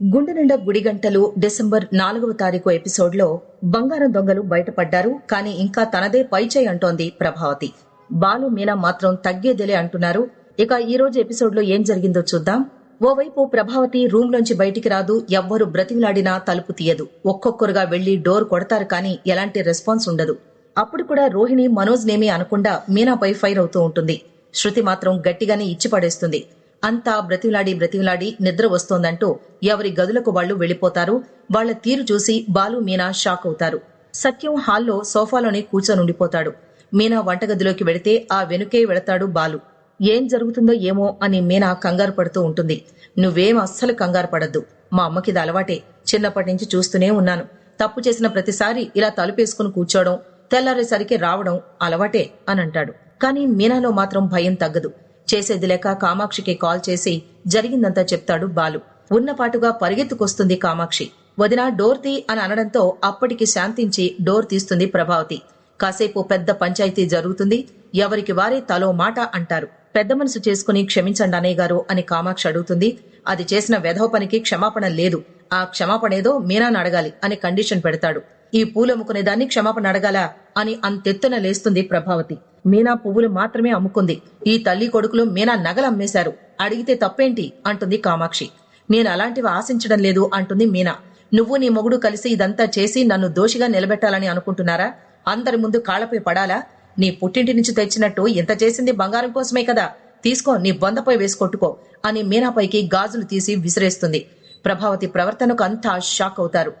గుండె నిండా గుడి గంటలు డిసెంబర్ నాలుగవ తారీఖు ఎపిసోడ్లో బంగారం దొంగలు బయటపడ్డారు కానీ ఇంకా తనదే పైచేయి అంటోంది ప్రభావతి. బాలు మీనా మాత్రం తగ్గేదిలే అంటున్నారు. ఇక ఈ రోజు ఎపిసోడ్లో ఏం జరిగిందో చూద్దాం. ఓవైపు ప్రభావతి రూమ్ లోంచి బయటికి రాదు ఎవ్వరు బ్రతిమిలాడినా తలుపు తీయదు. ఒక్కొక్కరుగా వెళ్ళి డోర్ కొడతారు కానీ ఎలాంటి రెస్పాన్స్ ఉండదు. అప్పుడు కూడా రోహిణి మనోజ్ నేమి అనకుండా మీనాపై ఫైర్ అవుతూ ఉంటుంది. శృతి మాత్రం గట్టిగానే ఇచ్చి పడేస్తుంది అంతా బ్రతిలాడి బ్రతిలాడి నిద్ర వస్తోందంటూ ఎవరి గదులకు వాళ్ళు వెళ్ళిపోతారు వాళ్ళ తీరు చూసి బాలు మీనా షాక్ అవుతారు. సత్యం హాల్లో సోఫాలోనే కూర్చొనుండిపోతాడు. మీనా వంటగదిలోకి వెళితే ఆ వెనుకే వెళతాడు బాలు. ఏం జరుగుతుందో ఏమో అని మీనా కంగారు పడుతూ ఉంటుంది. నువ్వేం అస్సలు కంగారు పడద్దు. మా అమ్మకిది అలవాటే. చిన్నప్పటి నుంచి చూస్తూనే ఉన్నాను. తప్పు చేసిన ప్రతిసారి ఇలా తలుపేసుకుని కూర్చోవడం తెల్లారేసరికి రావడం అలవాటే అని అంటాడు కానీ మీనాలో మాత్రం భయం తగ్గదు. చేసేది లేక కామాక్షికి కాల్ చేసి జరిగిందంతా చెప్తాడు బాలు. ఉన్నపాటుగా పరిగెత్తుకొస్తుంది కామాక్షి. వదిన డోర్ తీ అని అనడంతో అప్పటికి శాంతించి డోర్ తీస్తుంది ప్రభావతి. కాసేపు పెద్ద పంచాయతీ జరుగుతుంది. ఎవరికి వారే తలో మాట అంటారు. పెద్ద మనసు చేసుకుని క్షమించండి అన్నయ్య గారు అని కామాక్షి అడుగుతుంది. అది చేసిన వెధవ పనికి క్షమాపణ లేదు. ఆ క్షమాపణేదో మీనాను అడగాలి అని కండిషన్ పెడతాడు. ఈ పూలు అమ్ముకునేదాన్ని క్షమాపణ అడగాల అని అంతెత్తున లేస్తుంది ప్రభావతి. మీనా పువ్వులు మాత్రమే అమ్ముకుంది. ఈ తల్లి కొడుకులు మీనా నగలు అమ్మేశారు. అడిగితే తప్పేంటి? అంటుంది కామాక్షి. నేను అలాంటివి ఆశించడం లేదు అంటుంది మీనా. నువ్వు నీ మొగుడు కలిసి ఇదంతా చేసి నన్ను దోషిగా నిలబెట్టాలని అనుకుంటున్నారా? అందరి ముందు కాళ్ళపై పడాలా? నీ పుట్టింటి నుంచి తెచ్చినట్టు ఇంత చేసింది బంగారం కోసమే కదా. తీసుకో నీ బొందపై వేసుకొట్టుకో అని మీనాపైకి గాజులు తీసి విసిరేస్తుంది. ప్రభావతి ప్రవర్తనకు అంతా షాక్ అవుతారు.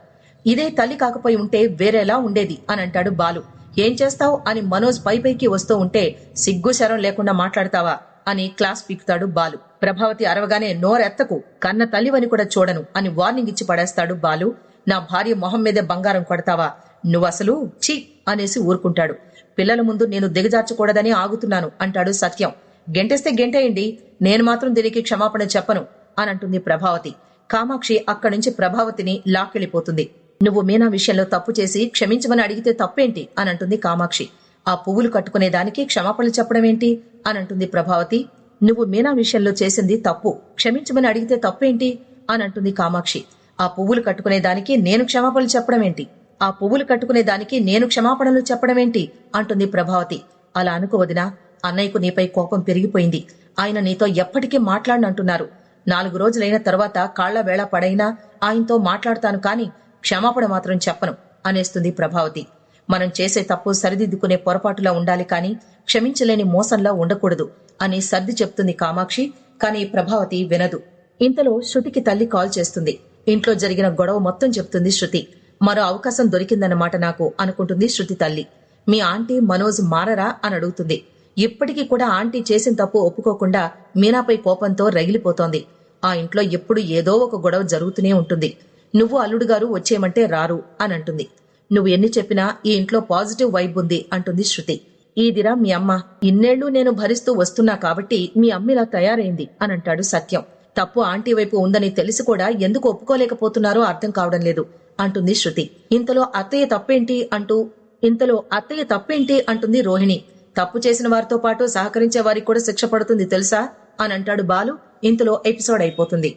ఇదే తల్లి కాకపోయి ఉంటే వేరేలా ఉండేది అని అంటాడు బాలు. ఏం చేస్తావు? అని మనోజ్ పై పైకి వస్తూ ఉంటే సిగ్గు శరం లేకుండా మాట్లాడతావా? అని క్లాస్ పీకుతాడు బాలు. ప్రభావతి అరవగానే నోరెత్తకు కన్న తల్లివని కూడా చూడను అని వార్నింగ్ ఇచ్చి పడేస్తాడు బాలు. నా భార్య మొహం మీదే బంగారం కొడతావా? నువ్వసలు ఛీ! అనేసి ఊరుకుంటాడు. పిల్లల ముందు నేను దిగజార్చకూడదని ఆగుతున్నాను అంటాడు సత్యం. గెంటేస్తే గెంటేయండి నేను మాత్రం దీనికి క్షమాపణ చెప్పను అని అంటుంది ప్రభావతి. కామాక్షి అక్కడి నుంచి ప్రభావతిని లాక్కెళ్ళిపోతుంది. నువ్వు మీనా విషయంలో తప్పు చేసి క్షమించమని అడిగితే తప్పేంటి? అని అంటుంది కామాక్షి. ఆ పువ్వులు కట్టుకునేదానికి క్షమాపణలు చెప్పడం ఏంటి? అని అంటుంది ప్రభావతి. నువ్వు మీనా విషయంలో చేసింది తప్పు క్షమించమని అడిగితే తప్పేంటి? అని అంటుంది కామాక్షి. ఆ పువ్వులు కట్టుకునేదానికి నేను క్షమాపణలు చెప్పడం ఏంటి? ఆ పువ్వులు కట్టుకునేదానికి నేను క్షమాపణలు చెప్పడం ఏంటి? అంటుంది ప్రభావతి. అలా అనుకోవదినా అన్నయ్యకు నీపై కోపం పెరిగిపోయింది. ఆయన నీతో ఎప్పటికీ మాట్లాడనంటున్నారు. నాలుగు రోజులైన తర్వాత కాళ్ళ వేళ పడైనా ఆయనతో మాట్లాడతాను కాని క్షమాపణ మాత్రం చెప్పను అనేస్తుంది ప్రభావతి. మనం చేసే తప్పు సరిదిద్దుకునే పొరపాటులా ఉండాలి కాని క్షమించలేని మోసంలా ఉండకూడదు అని సర్ది చెప్తుంది కామాక్షి కాని ప్రభావతి వినదు. ఇంతలో శృతికి తల్లి కాల్ చేస్తుంది. ఇంట్లో జరిగిన గొడవ మొత్తం చెప్తుంది శృతి. మరో అవకాశం దొరికిందన్నమాట నాకు అనుకుంటుంది శృతి తల్లి. మీ ఆంటీ మనోజ్ మారరా అని అడుగుతుంది. ఇప్పటికీ కూడా ఆంటీ చేసిన తప్పు ఒప్పుకోకుండా మీనాపై కోపంతో రగిలిపోతోంది. ఆ ఇంట్లో ఎప్పుడు ఏదో ఒక గొడవ జరుగుతూనే ఉంటుంది. నువ్వు అల్లుడు గారు వచ్చేయమంటే రారు అని అంటుంది నువ్వు ఎన్ని చెప్పినా ఈ ఇంట్లో పాజిటివ్ వైబ్ ఉంది అంటుంది శృతి. ఈదిరా మీ అమ్మ ఇన్నేళ్ళు నేను భరిస్తూ వస్తున్నా కాబట్టి మీ అమ్మ ఇలా తయారైంది అని అంటాడు సత్యం. తప్పు ఆంటీ వైపు ఉందని తెలిసి కూడా ఎందుకు ఒప్పుకోలేకపోతున్నారో అర్థం కావడం లేదు అంటుంది శృతి. ఇంతలో అత్తయ్య తప్పేంటి అంటూ ఇంతలో అత్తయ్య తప్పేంటి అంటుంది రోహిణి. తప్పు చేసిన వారితో పాటు సహకరించే వారికి కూడా శిక్ష పడుతుంది తెలుసా? అని అంటాడు బాలు. ఇంతలో ఎపిసోడ్ అయిపోతుంది.